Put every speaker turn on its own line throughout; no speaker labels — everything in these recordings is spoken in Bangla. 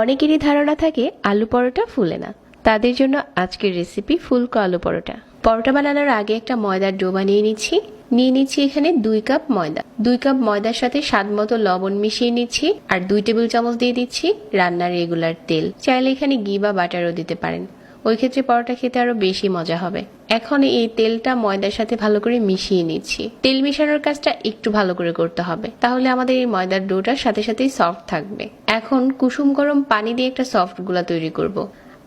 অনেকেরই ধারণা থাকে আলু পরোটা ফুলে না। তাদের জন্য আজকের রেসিপি ফুলকো আলু পরোটা। পরোটা বানানোর আগে একটা ময়দার ডো বানিয়ে নিচ্ছি। নিয়ে নিচ্ছি এখানে দুই কাপ ময়দা। দুই কাপ ময়দার সাথে স্বাদ মতো লবণ মিশিয়ে নিচ্ছি আর দুই টেবিল চামচ দিয়ে দিচ্ছি রান্নার রেগুলার তেল। চাইলে এখানে ঘি বা বাটারও দিতে পারেন। ওই ক্ষেত্রে পরোটা খেতে আরও বেশি মজা হবে। এখন এই তেলটা ময়দার সাথে ভালো করে মিশিয়ে নিচ্ছি। তেল মিশানোর কাজটা একটু ভালো করে করতে হবে। তাহলে আমাদের এই ময়দার ডোটার সাথে সাথেই সফট থাকবে। এখন কুসুম গরম পানি দিয়ে একটা সফটগুলা তৈরি করব।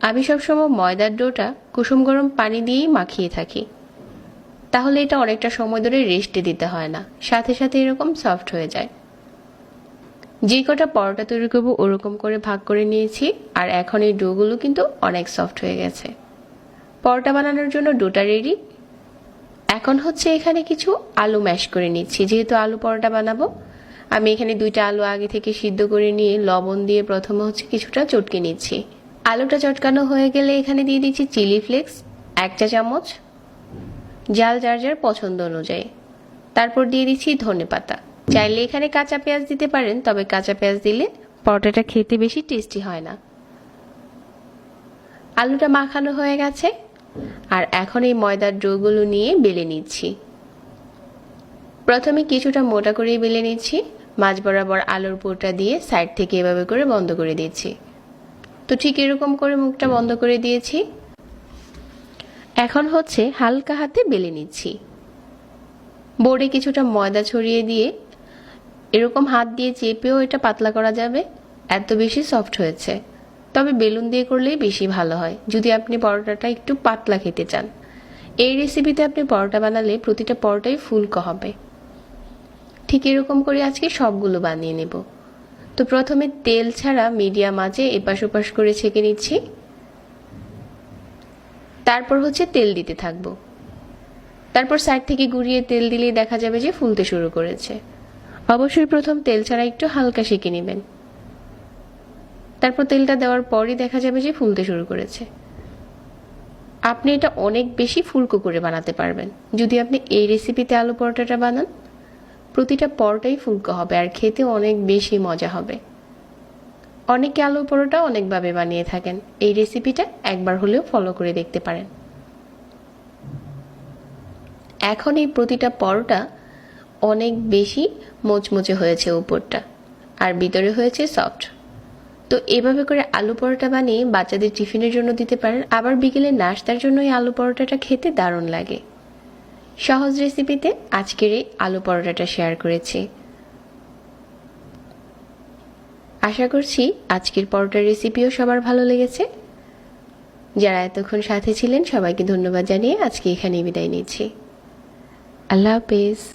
আমি সবসময় ময়দার ডোটা কুসুম গরম পানি দিয়েই মাখিয়ে থাকি। তাহলে এটা অনেকটা সময় ধরে রেস্টে দিতে হয় না। সাথে সাথে এরকম সফট হয়ে যায়। যে কটা পরোটা তৈরি করব ওরকম করে ভাগ করে নিয়েছি, আর এখন এই ডোগুলো কিন্তু অনেক সফট হয়ে গেছে। পরোটা বানানোর জন্য ডোটা রেডি এখন হচ্ছে এখানে কিছু আলু ম্যাশ করে নিচ্ছি, যেহেতু আলু পরোটা বানাবো। আমি এখানে দুইটা আলু আগে থেকে সিদ্ধ করে নিয়ে লবণ দিয়ে প্রথমে হচ্ছে কিছুটা চটকে নিচ্ছি। আলুটা চটকানো হয়ে গেলে এখানে দিয়ে দিচ্ছি চিলি ফ্লেক্স এক চা চামচ। জাল যার যার পছন্দ অনুযায়ী। তারপর দিয়ে দিচ্ছি ধনে পাতা চাইলে এখানে কাঁচা পেঁয়াজ দিতে পারেন, তবে কাঁচা পেঁয়াজ দিলে পরোটাটা খেতে বেশি টেস্টি হয় না। আলুটা মাখানো হয়ে গেছে, আর এখন এই ময়দার ডোগুলো নিয়ে বেলে নিচ্ছি। প্রথমে কিছুটা মোটা করে বেলে নিচ্ছি মাছ বরাবর আলুর পুরটা দিয়ে সাইড থেকে এভাবে করে বন্ধ করে দিচ্ছি। তো ঠিক এরকম করে মুখটা বন্ধ করে দিয়েছি। এখন হচ্ছে হালকা হাতে বেলে নিচ্ছি। বোর্ডে কিছুটা ময়দা ছড়িয়ে দিয়ে এরকম হাত দিয়ে চেপেও এটা পাতলা করা যাবে? এত বেশি সফট হয়েছে। তবে বেলুন দিয়ে করলেই বেশি ভালো হয়, যদি আপনি পরোটাটা একটু পাতলা খেতে চান। এই রেসিপিতে আপনি পরোটা বানালে প্রতিটা পরোটাই ফুলকো হবে। ঠিক এরকম করে আজকে সবগুলো বানিয়ে নেব। তো প্রথমে তেল ছাড়া মিডিয়াম আঁচে এপাশ ওপাশ করে ছেঁকে নিচ্ছি। তারপর হচ্ছে তেল দিতে থাকব। তারপর সাইড থেকে ঘুরিয়ে তেল দিলেই দেখা যাবে যে ফুলতে শুরু করেছে। অবশ্যই প্রথম তেল ছাড়া একটু হালকা সেঁকে নেবেন। তারপর তেলটা দেওয়ার পরই দেখা যাবে যে ফুলতে শুরু করেছে। আপনি এটা অনেক বেশি ফুলকো করে বানাতে পারবেন। যদি আপনি এই রেসিপিতে আলু পরোটাটা বানান, প্রতিটা পরোটাই ফুলকো হবে আর খেতে অনেক বেশি মজা হবে। অনেকে আলু পরোটা অনেকভাবে বানিয়ে থাকেন। এই রেসিপিটা একবার হলেও ফলো করে দেখতে পারেন। এখন এই প্রতিটা পরোটা অনেক বেশি মোচমোচে হয়েছে উপরটা, আর ভিতরে হয়েছে সফট তো এভাবে করে আলু পরোটা বানিয়ে বাচ্চাদের টিফিনের জন্য দিতে পারেন। আবার বিকেলে নাস্তার জন্য এই আলু পরোটাটা খেতে দারুণ লাগে। সহজ রেসিপিতে আজকের এই আলু পরোটাটা শেয়ার করেছি। আশা করছি আজকের পরোটার রেসিপিও সবার ভালো লেগেছে। যারা এতক্ষণ সাথে ছিলেন, সবাইকে ধন্যবাদ জানিয়ে আজকে এখানেই বিদায় নিচ্ছি। আল্লাহ হাফেজ।